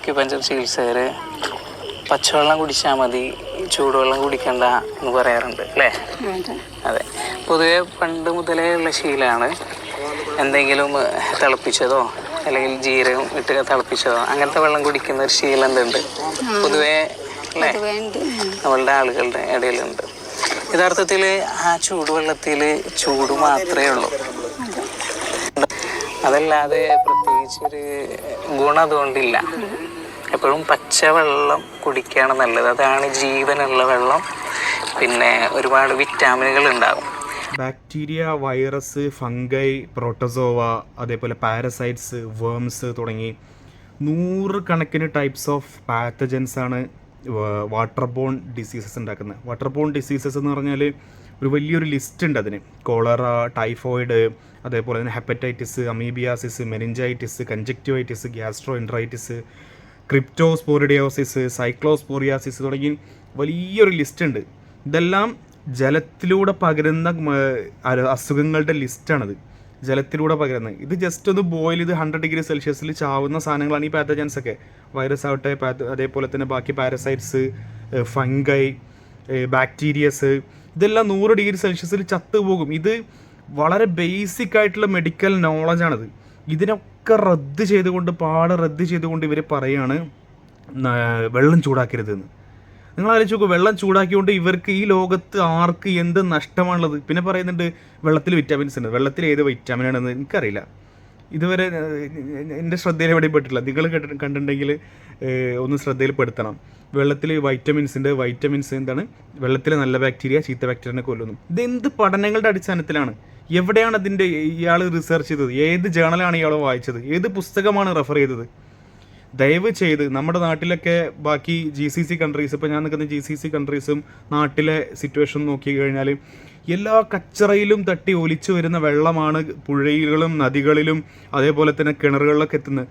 Acupuncture ചികിത്സകർ പച്ചവെള്ളം കുടിച്ചാൽ മതി ചൂടുവെള്ളം കുടിക്കണ്ട എന്ന് പറയാറുണ്ട് അല്ലേ? അതെ. പൊതുവെ പണ്ട് മുതലേ ഉള്ള ശീലമാണ് എന്തെങ്കിലും തിളപ്പിച്ചതോ അല്ലെങ്കിൽ ജീരകം ഇട്ട് തിളപ്പിച്ചതോ അങ്ങനത്തെ വെള്ളം കുടിക്കുന്ന ഒരു ശീലം എന്തുണ്ട്? പൊതുവേ അല്ലേ. നമ്മളുടെ ആളുകളുടെ ഇടയിലുണ്ട്. യഥാർത്ഥത്തിൽ ആ ചൂടുവെള്ളത്തിൽ ചൂട് മാത്രമേ ഉള്ളൂ. അതല്ലാതെ പ്രത്യേകിച്ചൊരു ഗുണം അതുകൊണ്ടില്ല. എപ്പോഴും പച്ചവെള്ളം കുടിക്കുകയാണ് നല്ലത്. അതാണ് ജീവനുള്ള വെള്ളം. പിന്നെ ഒരുപാട് വിറ്റാമിനുകൾ ഉണ്ടാകും. ബാക്ടീരിയ വൈറസ് ഫംഗൈ പ്രോട്ടോസോവ അതേപോലെ പാരസൈറ്റ്സ് വേംസ് തുടങ്ങി നൂറുകണക്കിന് ടൈപ്സ് ഓഫ് പാത്തജൻസ് ആണ് വാട്ടർ ബോൺ ഡിസീസസ് ഉണ്ടാക്കുന്നത്. വാട്ടർ ബോൺ ഡിസീസസ് എന്ന് പറഞ്ഞാൽ ഒരു വലിയൊരു ലിസ്റ്റ് ഉണ്ട് അതിന്. കോളറ ടൈഫോയിഡ് അതേപോലെ തന്നെ hepatitis amoebiasis meningitis conjunctivitis gastro enteritis cryptosporidiosis cyclosporiasis തുടങ്ങി വലിയൊരു ലിസ്റ്റ് ഉണ്ട് ഇതെല്ലാം ജലത്തിലൂടെ പകരുന്ന അസുഖങ്ങളുടെ ലിസ്റ്റാണത്. ജലത്തിലൂടെ പകരുന്നത്. ഇത് ജസ്റ്റ് ഒന്ന് ബോയിൽ ഇത് ഹൺഡ്രഡ് ഡിഗ്രി സെൽഷ്യസിൽ ചാവുന്ന സാധനങ്ങളാണ് ഈ പാത്തജൻസ് ഒക്കെ. വൈറസ് ആവട്ടെ അതേപോലെ തന്നെ ബാക്കി പാരസൈറ്റ്സ് ഫംഗൈ ബാക്ടീരിയസ് ഇതെല്ലാം നൂറ് ഡിഗ്രി സെൽഷ്യസിൽ ചത്തുപോകും. ഇത് വളരെ ബേസിക് ആയിട്ടുള്ള മെഡിക്കൽ നോളജാണിത് ഇതിനൊക്കെ റദ്ദ് ചെയ്തുകൊണ്ട് പാടെ റദ്ദ് ചെയ്തുകൊണ്ട് ഇവർ പറയാണ് വെള്ളം ചൂടാക്കരുതെന്ന്. നിങ്ങൾ ആലോചിച്ച് നോക്കൂ വെള്ളം ചൂടാക്കിക്കൊണ്ട് ഇവർക്ക് ഈ ലോകത്ത് ആർക്ക് എന്ത് നഷ്ടമാണുള്ളത്? പിന്നെ പറയുന്നുണ്ട് വെള്ളത്തിൽ വിറ്റാമിൻസ് ഉണ്ട്. വെള്ളത്തിൽ ഏത് വിറ്റാമിൻ ആണെന്ന് എനിക്കറിയില്ല. ഇതുവരെ എന്റെ ശ്രദ്ധയിൽ എവിടെയും പെട്ടിട്ടില്ല. നിങ്ങൾ കേട്ടി കണ്ടിട്ടുണ്ടെങ്കിൽ ഒന്ന് ശ്രദ്ധയിൽപ്പെടുത്തണം. വെള്ളത്തിൽ വൈറ്റമിൻസ് ഉണ്ട്. വൈറ്റമിൻസ് എന്താണ്? വെള്ളത്തിലെ നല്ല ബാക്ടീരിയ ചീത്ത ബാക്ടീരിയനെ കൊല്ലുന്നു. ഇതെന്ത് പഠനങ്ങളുടെ അടിസ്ഥാനത്തിലാണ്? എവിടെയാണ് അതിന്റെ ഇയാൾ റിസർച്ച് ചെയ്തത്? ഏത് ജേണലാണ് ഇയാൾ വായിച്ചത്? ഏത് പുസ്തകമാണ് റെഫർ ചെയ്തത്? ദയവ് ചെയ്ത് നമ്മുടെ നാട്ടിലൊക്കെ ബാക്കി ജി സി സി കൺട്രീസ് ഇപ്പോൾ ഞാൻ നിൽക്കുന്ന ജി സി സി കൺട്രീസും നാട്ടിലെ സിറ്റുവേഷൻ നോക്കി കഴിഞ്ഞാൽ എല്ലാ കച്ചറയിലും തട്ടി ഒലിച്ചു വരുന്ന വെള്ളമാണ് പുഴയിലും നദികളിലും അതേപോലെ തന്നെ കിണറുകളിലൊക്കെ എത്തുന്നത്.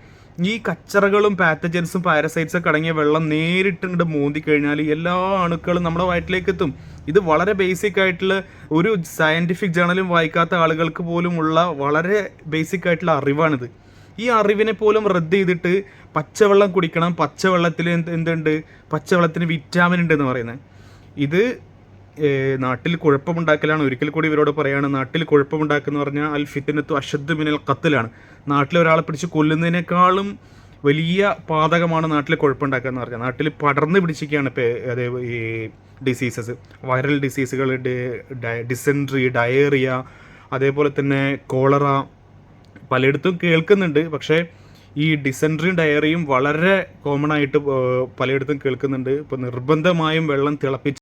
ഈ കച്ചറകളും പാത്തജൻസും പാരസൈറ്റ്സും ഒക്കെ അടങ്ങിയ വെള്ളം നേരിട്ട് ഇങ്ങോട്ട് മൂന്തി കഴിഞ്ഞാൽ എല്ലാ അണുക്കളും നമ്മുടെ വയറ്റിലേക്ക് എത്തും. ഇത് വളരെ ബേസിക് ആയിട്ടുള്ള ഒരു സയന്റിഫിക് ജേണലും വായിക്കാത്ത ആളുകൾക്ക് പോലും ഉള്ള വളരെ ബേസിക് ആയിട്ടുള്ള അറിവാണിത്. ഈ അറിവിനെ പോലും റദ്ദ് ചെയ്തിട്ട് പച്ചവെള്ളം കുടിക്കണം പച്ചവെള്ളത്തിൽ എന്ത് എന്തുണ്ട്? പച്ചവെള്ളത്തിന് വിറ്റാമിൻ ഉണ്ട് എന്ന് പറയുന്നത്. ഇത് നാട്ടിൽ കുഴപ്പമുണ്ടാക്കലാണ്. ഒരിക്കൽ കൂടി ഇവരോട് പറയുകയാണ് നാട്ടിൽ കുഴപ്പമുണ്ടാക്കുന്ന പറഞ്ഞാൽ അൽ ഫിത്തിനത്തു അഷദ് മിനൽ കത്തിലാണ് നാട്ടിൽ ഒരാളെ പിടിച്ച് കൊല്ലുന്നതിനേക്കാളും വലിയ പാതകമാണ് നാട്ടിൽ കുഴപ്പമുണ്ടാക്കുക എന്ന് പറഞ്ഞാൽ നാട്ടിൽ പടർന്ന് പിടിച്ചിരിക്കുകയാണ് ഇപ്പോൾ അതേ ഈ ഡിസീസസ് വൈറൽ ഡിസീസുകൾ ഡിസെൻട്രി ഡയറിയ അതേപോലെ തന്നെ കോളറ പലയിടത്തും കേൾക്കുന്നുണ്ട്. പക്ഷേ ഈ ഡിസെൻട്രിയും ഡയറിയും വളരെ കോമൺ ആയിട്ട് പലയിടത്തും കേൾക്കുന്നുണ്ട്. ഇപ്പോൾ നിർബന്ധമായും വെള്ളം തിളപ്പിച്ച്